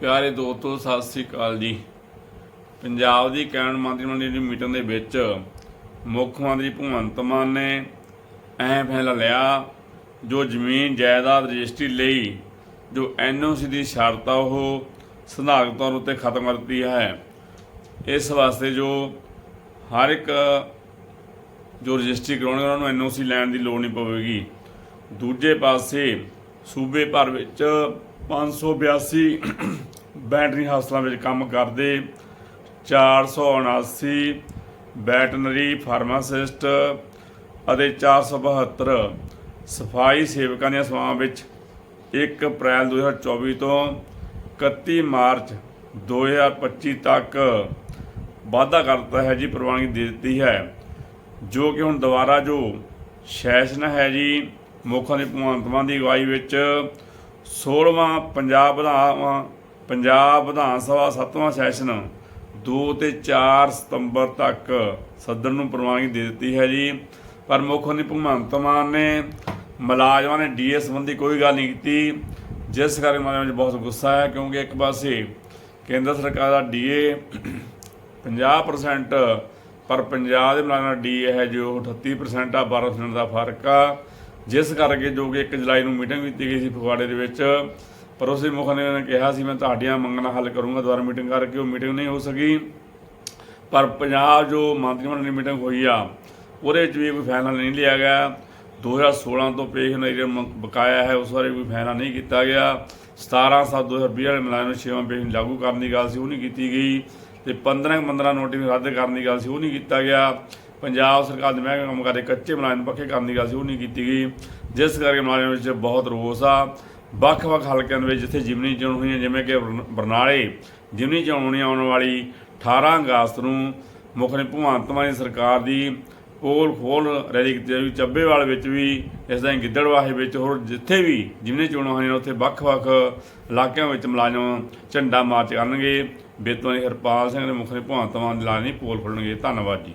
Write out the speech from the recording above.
ਪਿਆਰੇ ਦੋਸਤੋ, ਸਤਿ ਸ੍ਰੀ ਅਕਾਲ ਜੀ। ਪੰਜਾਬ ਦੀ ਕੈਬਨਿਟ ਮੰਤਰੀ ਮੰਡਲ ਦੀ ਮੀਟਿੰਗ ਦੇ ਵਿੱਚ ਮੁੱਖ ਮੰਤਰੀ ਭਗਵੰਤ ਮਾਨ ਨੇ ਅਹਿਮ ਫੈਸਲਾ ਲਿਆ, ਜੋ ਜ਼ਮੀਨ ਜਾਇਦਾਦ ਰਜਿਸਟਰੀ ਲਈ ਜੋ ਐਨਓਸੀ ਦੀ ਸ਼ਰਤ ਆ, ਉਹ ਸਿਧਾਂਤਕ ਤੌਰ ਉੱਤੇ ਖਤਮ ਕਰ ਹੈ। ਇਸ ਵਾਸਤੇ ਜੋ ਹਰ ਇੱਕ ਜੋ ਰਜਿਸਟਰੀ ਕਰਾਉਣੀ ਉਹਨਾਂ ਨੂੰ ਐਨਓਸੀ ਲੈਣ ਦੀ ਲੋੜ ਨਹੀਂ ਪਵੇਗੀ। ਦੂਜੇ ਪਾਸੇ ਸੂਬੇ ਭਰ ਵਿੱਚ 582 ਬੈਟਰੀ ਹਸਪਤਾਲਾਂ ਵਿੱਚ ਕੰਮ ਕਰਦੇ 479 ਵੈਟਰਨਰੀ ਫਾਰਮਾਸਿਸਟ ਅਤੇ 472 ਸਫ਼ਾਈ ਸੇਵਕਾਂ ਦੀਆਂ ਸੇਵਾਵਾਂ ਵਿੱਚ 1 ਅਪ੍ਰੈਲ 2024 ਤੋਂ 31 ਮਾਰਚ 2025 ਤੱਕ ਵਾਅਦਾ ਕਰਤਾ ਹੈ ਜੀ, ਪ੍ਰਵਾਨਗੀ ਦੇ ਦਿੱਤੀ ਹੈ, ਜੋ ਕਿ ਹੁਣ ਦੁਬਾਰਾ ਜੋ ਸੈਸ਼ਨ ਹੈ ਜੀ, ਮੁੱਖ ਮੰਤਰੀ ਭਗਵੰਤ ਦੀ ਅਗਵਾਈ ਵਿੱਚ 16ਵਾਂ ਪੰਜਾਬ ਵਿਧਾਨ ਪੰਜਾਬ ਵਿਧਾਨ ਸਭਾ 7ਵਾਂ ਸੈਸ਼ਨ 2 ਤੇ 4 ਸਤੰਬਰ ਤੱਕ ਸੱਦਣ ਨੂੰ ਪ੍ਰਵਾਨਗੀ ਦੇ ਦਿੱਤੀ ਹੈ ਜੀ। ਪਰ ਮੁੱਖ ਮੰਤਰੀ ਭਗਵੰਤ ਮਾਨ ਨੇ ਮੁਲਾਜ਼ਮਾਂ ਨੇ ਡੀਏ ਸੰਬੰਧੀ ਕੋਈ ਗੱਲ ਨਹੀਂ ਕੀਤੀ। ਜਿਸ ਕਰਕੇ ਮੁਲਾਜ਼ਮਾਂ ਵਿੱਚ ਬਹੁਤ ਗੁੱਸਾ ਹੈ ਕਿਉਂਕਿ ਇੱਕ ਪਾਸੇ ਕੇਂਦਰ ਸਰਕਾਰ ਦਾ ਡੀਏ 50% ਪਰ ਪੰਜਾਬ ਦੇ ਮੁਲਾਜ਼ਮਾਂ ਦਾ ਡੀਏ ਹੈ ਜੋ 38% ਆ 12% ਦਾ ਫ਼ਰਕ ਆ। ਜਿਸ ਕਰਕੇ ਜੋ ਕਿ 1 ਜੁਲਾਈ ਨੂੰ ਮੀਟਿੰਗ ਕੀਤੀ ਗਈ ਸੀ ਫਗਵਾੜੇ ਦੇ ਵਿੱਚ ਪਰ ਉਸ ਮੁੱਖ ਨੇ ਕਿਹਾ ਸੀ, ਮੈਂ ਤੁਹਾਡੀਆਂ ਮੰਗਾਂ ਹੱਲ ਕਰੂੰਗਾ, ਦੁਬਾਰਾ ਮੀਟਿੰਗ ਕਰਕੇ ਉਹ ਮੀਟਿੰਗ ਨਹੀਂ ਹੋ ਸਕੀ। ਪਰ ਪੰਜਾਬ ਜੋ ਮੰਤਰੀ ਮੰਡਲ ਦੀ ਮੀਟਿੰਗ ਹੋਈ ਆ, ਉਹਦੇ ਵਿੱਚ ਵੀ ਕੋਈ ਫੈਸਲਾ ਨਹੀਂ ਲਿਆ ਗਿਆ। 2016 ਤੋਂ ਪੇਸ਼ ਹੋਣ ਜਿਹੜਾ ਬਕਾਇਆ ਹੈ, ਉਸ ਬਾਰੇ ਕੋਈ ਫੈਸਲਾ ਨਹੀਂ ਕੀਤਾ ਗਿਆ। 17 7 2020 ਵਾਲੇ ਮੁਲਾਜ਼ਮ ਛੇਵਾਂ ਪੇਸ਼ ਲਾਗੂ ਕਰਨ ਦੀ ਗੱਲ ਸੀ, ਉਹ ਨਹੀਂ ਕੀਤੀ ਗਈ। ਤੇ 15 15 ਨੋਟਿਸ ਰੱਦ ਕਰਨ ਦੀ ਗੱਲ ਸੀ, ਉਹ ਨਹੀਂ ਕੀਤਾ ਗਿਆ। ਪੰਜਾਬ ਸਰਕਾਰ ਦੇ ਮਹਿਕਮੇ ਕੰਮ ਕਰਦੇ ਕੱਚੇ ਮੁਲਾਜ਼ਮ ਪੱਕੇ ਕਰਨ ਦੀ ਗੱਲ ਸੀ ਉਹ ਨਹੀਂ ਕੀਤੀ ਗਈ। ਜਿਸ ਕਰਕੇ ਮੁਲਾਜ਼ਮਾਂ ਵਿੱਚ ਬਹੁਤ ਰੋਸ ਆ। ਵੱਖ-ਵੱਖ ਹਲਕਿਆਂ ਦੇ ਵਿੱਚ ਜਿੱਥੇ ਜਿਮਨੀ ਚੋਣ ਹੋਈਆਂ, ਜਿਵੇਂ ਕਿ ਬਰਨਾਲੇ, ਜਿਮਨੀ ਚੋਣ ਹੋਣੀ ਆਉਣ ਵਾਲੀ 18 ਅਗਸਤ ਨੂੰ ਮੁੱਖ ਨੇ ਭਗਵੰਤ ਮਾਨ ਦੀ ਸਰਕਾਰ ਦੀ ਪੋਲ ਖੋਲ ਰੈਲੀ ਕੀਤੀ ਜਾਊਗੀ ਚੱਬੇਵਾਲ ਵਿੱਚ ਵੀ ਇਸ ਦਾ ਗਿੱਦੜਵਾਹੇ ਵਿੱਚ ਹੋਰ ਜਿੱਥੇ ਵੀ ਜਿਮਨੀ ਚੋਣਾਂ ਹੋਈਆਂ ਉੱਥੇ ਵੱਖ-ਵੱਖ ਇਲਾਕਿਆਂ ਵਿੱਚ ਮੁਲਾਜ਼ਮ ਝੰਡਾ ਮਾਰਚ ਕਰਨਗੇ। ਬੇਤੋਂ ਦੀ ਹਰਪਾਲ ਸਿੰਘ ਦੇ ਮੁੱਖ ਨੇ ਭਗਵੰਤ ਮਾਨ ਦੀ ਲਾਣੀ ਪੋਲ ਖੋਲਣਗੇ। ਧੰਨਵਾਦ ਜੀ।